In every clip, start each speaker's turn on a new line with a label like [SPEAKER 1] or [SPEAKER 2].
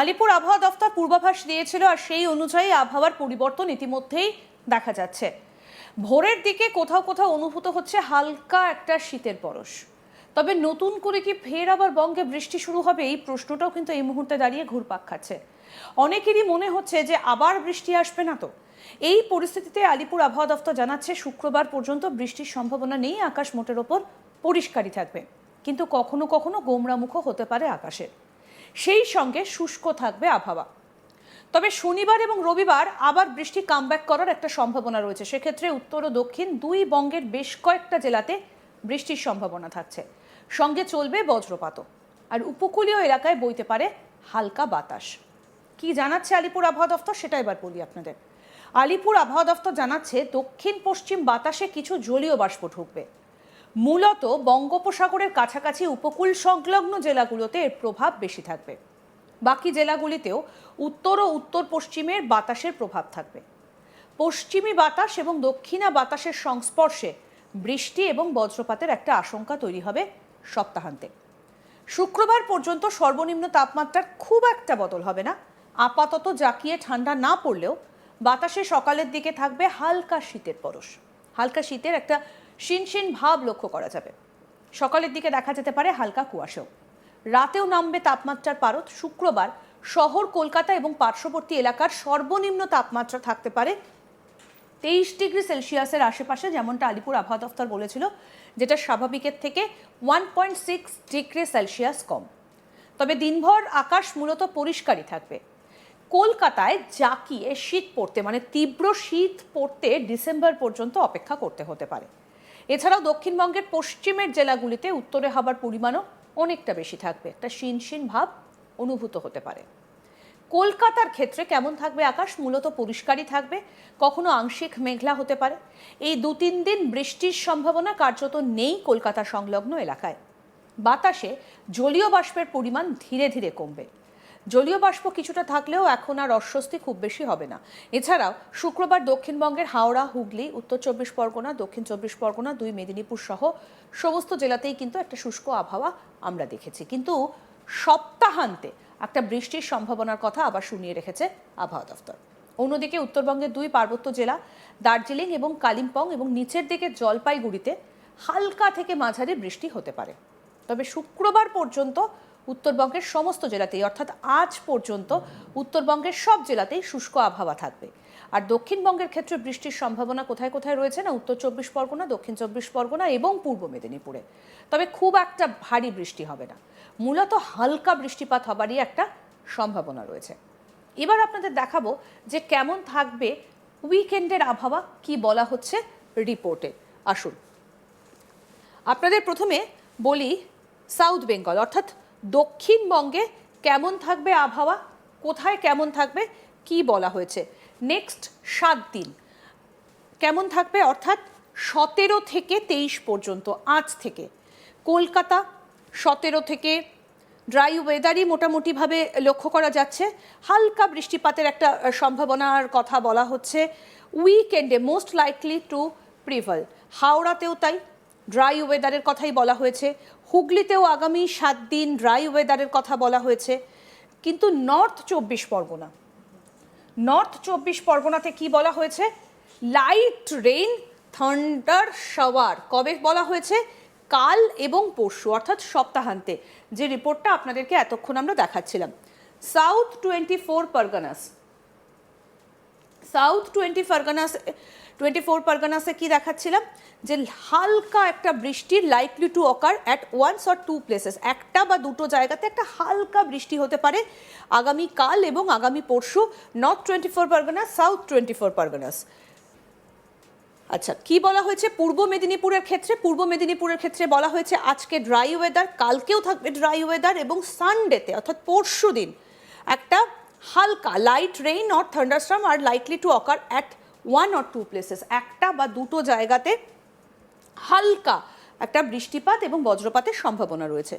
[SPEAKER 1] আলিপুর আবহাওয়া দফতর পূর্বাভাস দিয়েছিল আর সেই অনুযায়ী আবহাওয়ার পরিবর্তন ইতিমধ্যেই দেখা যাচ্ছে। ভোরের দিকে কোথাও কোথাও অনুভূত হচ্ছে হালকা একটা শীতের পরশ। তবে নতুন করে কি ফের আবার বঙ্গে বৃষ্টি শুরু হবে এই প্রশ্নটাও কিন্তু এই মুহূর্তে দাঁড়িয়ে ঘুরপাক খাচ্ছে। অনেকেরই মনে হচ্ছে যে আবার বৃষ্টি আসবে না তো। এই পরিস্থিতিতে আলিপুর আবহাওয়া দফতর জানাচ্ছে শুক্রবার পর্যন্ত বৃষ্টির সম্ভাবনা নেই, আকাশ মোটের ওপর পরিষ্কারই থাকবে। কিন্তু কখনো কখনো গোমরামুখও হতে পারে আকাশের। সেই সঙ্গে শুষ্ক থাকবে আবহাওয়া। তবে শনিবার এবং রবিবার আবার বৃষ্টি কামব্যাক করার একটা সম্ভাবনা রয়েছে। সেক্ষেত্রে উত্তর ও দক্ষিণ দুই বঙ্গের বেশ কয়েকটা জেলাতে বৃষ্টির সম্ভাবনা থাকছে। সঙ্গে চলবে বজ্রপাতও আর উপকূলীয় এলাকায় বইতে পারে হালকা বাতাস। কি জানাচ্ছে আলিপুর আবহাওয়া দফতর সেটা এবার বলি আপনাদের। আলিপুর আবহাওয়া দফতর জানাচ্ছে দক্ষিণ পশ্চিম বাতাসে কিছু জলীয় বাষ্প ঢুকবে। মূলত বঙ্গোপসাগরের কাছাকাছি উপকূল সংলগ্ন জেলাগুলোতে এর প্রভাব বেশি থাকবে। বাকি জেলাগুলিতেও উত্তর ও উত্তর পশ্চিমের বাতাসের প্রভাব থাকবে। পশ্চিমী বাতাস এবং দক্ষিণা বাতাসের সংস্পর্শে বৃষ্টি এবং বজ্রপাতের একটা আশঙ্কা তৈরি হবে সপ্তাহান্তে। শুক্রবার পর্যন্ত সর্বনিম্ন তাপমাত্রার খুব একটা বদল হবে না। আপাতত জাকিয়ে ঠান্ডা না পড়লেও বাতাসে সকালের দিকে থাকবে হালকা শীতের পরশ। হালকা শীতের একটা শিনশিন ভাব লক্ষ্য করা যাবে। সকালের দিকে দেখা যেতে পারে হালকা কুয়াশাও। রাতেও নামবে তাপমাত্রার পারদ শুক্রবার। শহর, কলকাতা এবং পার্শ্ববর্তী এলাকার সর্বনিম্ন তাপমাত্রা থাকতে পারে তেইশ ডিগ্রি সেলসিয়াসের আশেপাশে, যেমনটা আলিপুর আবহাওয়া দফতর বলেছিল, যেটা স্বাভাবিকের থেকে one point six degree Celsius কম। তবে দিনভর আকাশ মূলত পরিষ্কারই থাকবে। কলকাতায় জাকিয়ে শীত পড়তে মানে তীব্র শীত পড়তে ডিসেম্বর পর্যন্ত অপেক্ষা করতে হতে পারে। এছাড়াও দক্ষিণবঙ্গের পশ্চিমের জেলাগুলিতে উত্তরে হবার পরিমাণও অনেকটা বেশি থাকবে। একটা শিনশিন ভাব অনুভূত হতে পারে। কলকাতার ক্ষেত্রে কেমন থাকবে আকাশ? মূলত পরিষ্কারই থাকবে। কখনো আংশিক মেঘলা হতে পারে। এই দু তিন দিন বৃষ্টির সম্ভাবনা কার্যত নেই কলকাতা সংলগ্ন এলাকায়। বাতাসে জলীয় বাষ্পের পরিমাণ ধীরে ধীরে কমবে। জলীয় বাষ্প কিছুটা থাকলেও এখন আর অস্বস্তি খুব বেশি হবে না। এছাড়াও, শুক্রবার দক্ষিণবঙ্গের হাওড়া, হুগলি, উত্তর চব্বিশ পরগনা, দক্ষিণ চব্বিশ পরগনা, দুই মেদিনীপুর সহ সমস্ত জেলাতেই কিন্তু একটা শুষ্ক আবহাওয়া আমরা দেখেছি। কিন্তু সপ্তাহান্তে একটা বৃষ্টির সম্ভাবনার কথা আবার শুনিয়ে রেখেছে আবহাওয়া দফতর অন্যদিকে উত্তরবঙ্গের দুই পার্বত্য জেলা, দার্জিলিং এবং কালিম্পং এবং নিচের দিকে জলপাইগুড়িতে হালকা থেকে মাঝারি বৃষ্টি হতে পারে। তবে শুক্রবার পর্যন্ত উত্তরবঙ্গের সমস্ত জেলাতেই, অর্থাৎ আজ পর্যন্ত উত্তরবঙ্গের সব জেলাতেই শুষ্ক আবহাওয়া থাকবে। আর দক্ষিণবঙ্গের ক্ষেত্রে বৃষ্টির সম্ভাবনা কোথায় কোথায় রয়েছে না উত্তর চব্বিশ পরগনা, দক্ষিণ চব্বিশ পরগনা এবং পূর্ব মেদিনীপুরে? তবে খুব একটা ভারী বৃষ্টি হবে না। মূলত হালকা বৃষ্টিপাত হবারই একটা সম্ভাবনা রয়েছে। এবার আপনাদের দেখাবো যে কেমন থাকবে উইকেন্ডের আবহাওয়া, কি বলা হচ্ছে রিপোর্টে। আসুন। আপনাদের প্রথমে বলি সাউথ বেঙ্গল, অর্থাৎ দক্ষিণবঙ্গে কেমন থাকবে আবহাওয়া? কোথায় কেমন থাকবে? কি বলা হয়েছে? নেক্সট সাত দিন। কেমন থাকবে? অর্থাৎ সতেরো থেকে তেইশ পর্যন্ত, আজ থেকে। কলকাতা, সতেরো থেকে ড্রাই ওয়েদারই মোটামুটিভাবে লক্ষ্য করা যাচ্ছে। হালকা বৃষ্টিপাতের একটা সম্ভাবনার কথা বলা হচ্ছে। উইকেন্ডে মোস্ট লাইকলি টু প্রিভাল হাওড়াতেও তাই। ড্রাই ওয়েদারের কথাই বলা হয়েছে। হুগলিতেও আগামী সাত দিন ড্রাই ওয়েদারের কথা বলা হয়েছে। কিন্তু নর্থ চব্বিশ পরগনা। নর্থ চব্বিশ পরগনাতে কি বলা হয়েছে? Light rain, thunder shower. কবে বলা হয়েছে? কাল এবং পরশু, অর্থাৎ সপ্তাহান্তে। যে রিপোর্টটা আপনাদেরকে এতক্ষণ আমরা দেখাচ্ছিলাম। South twenty four Parganas. South twenty Parganas twenty four পারগানাসে কি দেখাচ্ছিলাম? যে হালকা একটা বৃষ্টির likely to occur at once or two places একটা বা দুটো জায়গাতে একটা হালকা বৃষ্টি হতে পারে আগামী কাল এবং আগামী পরশু north twenty four Parganas south twenty four Parganas আচ্ছা কি বলা হয়েছে? পূর্ব মেদিনীপুরের ক্ষেত্রে, পূর্ব মেদিনীপুরের ক্ষেত্রে বলা হয়েছে আজকে ড্রাই ওয়েদার কালকেও থাকবে ড্রাই ওয়েদার এবং সানডেতে অর্থাৎ পরশু দিন, একটা হালকা light rain or thunderstorm R likely to occur at one or two places একটা বা দুটো জায়গাতে হালকা একটা বৃষ্টিপাত এবং বজ্রপাতের সম্ভাবনা রয়েছে।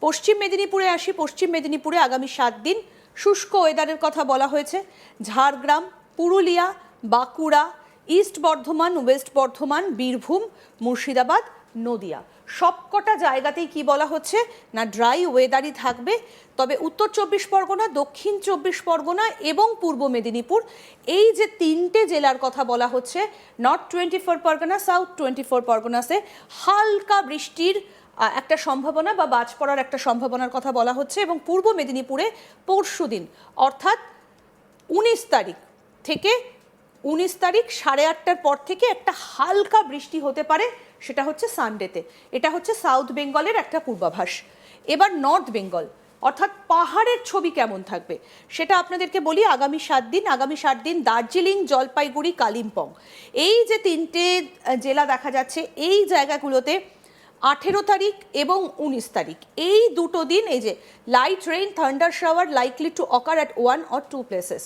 [SPEAKER 1] পশ্চিম মেদিনীপুরে আসি, পশ্চিম মেদিনীপুরে আগামী সাত দিন শুষ্ক ওয়েদারের কথা বলা হয়েছে। Jhargram, Purulia, Bankura east Bardhaman west Bardhaman, Birbhum, Murshidabad Nadia. সবকটা জায়গাতেই কি বলা হচ্ছে? না ড্রাই ওয়েদারই থাকবে, তবে উত্তর চব্বিশ পরগনা, দক্ষিণ চব্বিশ পরগনা এবং পূর্ব মেদিনীপুর। এই যে তিনটে জেলার কথা বলা হচ্ছে north twenty four Pargana south twenty four পরগনাসে হালকা বৃষ্টির একটা সম্ভাবনা বা বাজ পড়ার একটা সম্ভাবনার কথা বলা হচ্ছে এবং পূর্ব মেদিনীপুরে পরশু দিন, অর্থাৎ উনিশ তারিখ থেকে, উনিশ তারিখ সাড়ে আটটার পর থেকে একটা হালকা বৃষ্টি হতে পারে। সেটা হচ্ছে সানডেতে এটা হচ্ছে সাউথ বেঙ্গলের একটা পূর্বাভাস। এবার নর্থ বেঙ্গল অর্থাৎ পাহাড়ের ছবি কেমন থাকবে? সেটা আপনাদেরকে বলি, আগামী সাত দিন, আগামী সাত দিন দার্জিলিং, জলপাইগুড়ি, কালিম্পং। এই যে তিনটে জেলা দেখা যাচ্ছে, এই জায়গাগুলোতে আঠেরো তারিখ এবং উনিশ তারিখ। এই দুটো দিন, এই যে light rain thunder shower likely to occur at one or two places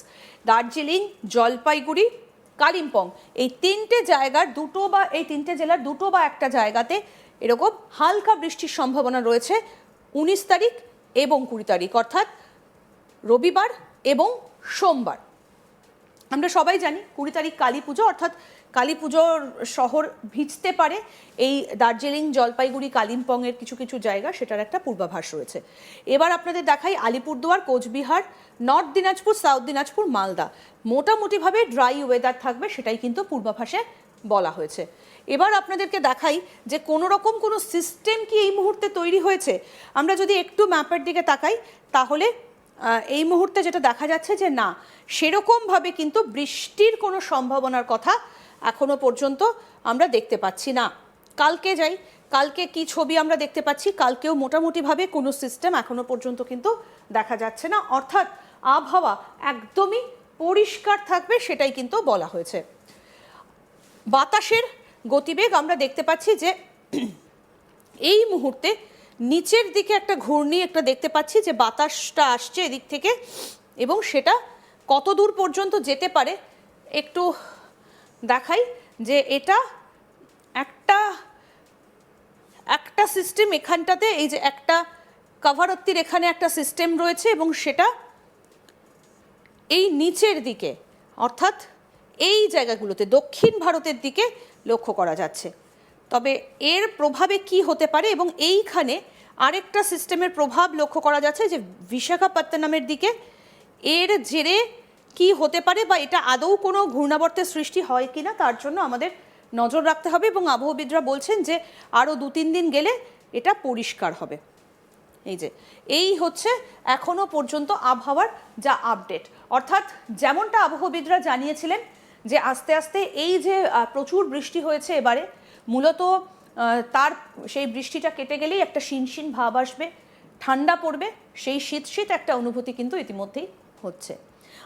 [SPEAKER 1] Darjeeling, Jalpaiguri Kalimpong. এই তিনটে জায়গার দুটো বা, এই তিনটে জেলার দুটো বা একটা জায়গাতে এরকম হালকা বৃষ্টির সম্ভাবনা রয়েছে উনিশ তারিখ এবং কুড়ি তারিখ, অর্থাৎ রবিবার এবং সোমবার। আমরা সবাই জানি কুড়ি তারিখ কালী পুজো, অর্থাৎ কালী পুজোর শহর ভিজতে পারে। এই দার্জিলিং, জলপাইগুড়ি, কালিম্পংয়ের কিছু কিছু জায়গা সেটার একটা পূর্বাভাস রয়েছে। এবার আপনাদের দেখাই আলিপুরদুয়ার, কোচবিহার, নর্থ দিনাজপুর, সাউথ দিনাজপুর, মালদা। মোটামুটিভাবে ড্রাই ওয়েদার থাকবে সেটাই কিন্তু পূর্বাভাসে বলা হয়েছে। এবার আপনাদেরকে দেখাই যে কোনো রকম কোনো সিস্টেম কি এই মুহূর্তে তৈরি হয়েছে। আমরা যদি একটু ম্যাপের দিকে তাকাই, তাহলে এই মুহূর্তে যেটা দেখা যাচ্ছে যে না, সেরকমভাবে কিন্তু বৃষ্টির কোনো সম্ভাবনার কথা এখনও পর্যন্ত আমরা দেখতে পাচ্ছি না। কালকে যাই, কালকে কি ছবি আমরা দেখতে পাচ্ছি, কালকেও মোটামুটিভাবে কোনো সিস্টেম এখনও পর্যন্ত কিন্তু দেখা যাচ্ছে না। অর্থাৎ আবহাওয়া একদমই পরিষ্কার থাকবে সেটাই কিন্তু বলা হয়েছে। বাতাসের গতিবেগ আমরা দেখতে পাচ্ছি যে এই মুহূর্তে নিচের দিকে একটা ঘূর্ণি একটা দেখতে পাচ্ছি যে বাতাসটা আসছে এদিক থেকে এবং সেটা কত দূর পর্যন্ত যেতে পারে একটু দেখাই যে এটা একটা একটা সিস্টেম এখানটাতে, এই যে একটা কাভারত্তির এখানে একটা সিস্টেম রয়েছে এবং সেটা এই নিচের দিকে, অর্থাৎ এই জায়গাগুলোতে, দক্ষিণ ভারতের দিকে লক্ষ্য করা যাচ্ছে। তবে এর প্রভাবে কি হতে পারে এবং এইখানে আরেকটা সিস্টেমের প্রভাব লক্ষ্য করা যাচ্ছে যে বিশাখাপত্তনমের দিকে, এর জেরে কি হতে পারে বা এটা আদৌ কোনো ঘূর্ণাবর্তের সৃষ্টি হয় কিনা, তার জন্য আমাদের নজর রাখতে হবে এবং আবহবিদরা বলছেন যে আরও দু তিন দিন গেলে এটা পরিষ্কার হবে। এই যে, এই হচ্ছে এখনও পর্যন্ত আবহাওয়ার যা আপডেট। অর্থাৎ যেমনটা আবহবিদরা জানিয়েছিলেন যে আস্তে আস্তে এই যে প্রচুর বৃষ্টি হয়েছে এবারে, মূলত তার সেই বৃষ্টিটা কেটে গেলেই একটা শিনশিন ভাব আসবে, ঠান্ডা পড়বে, সেই শীত শীত একটা অনুভূতি কিন্তু ইতিমধ্যেই হচ্ছে।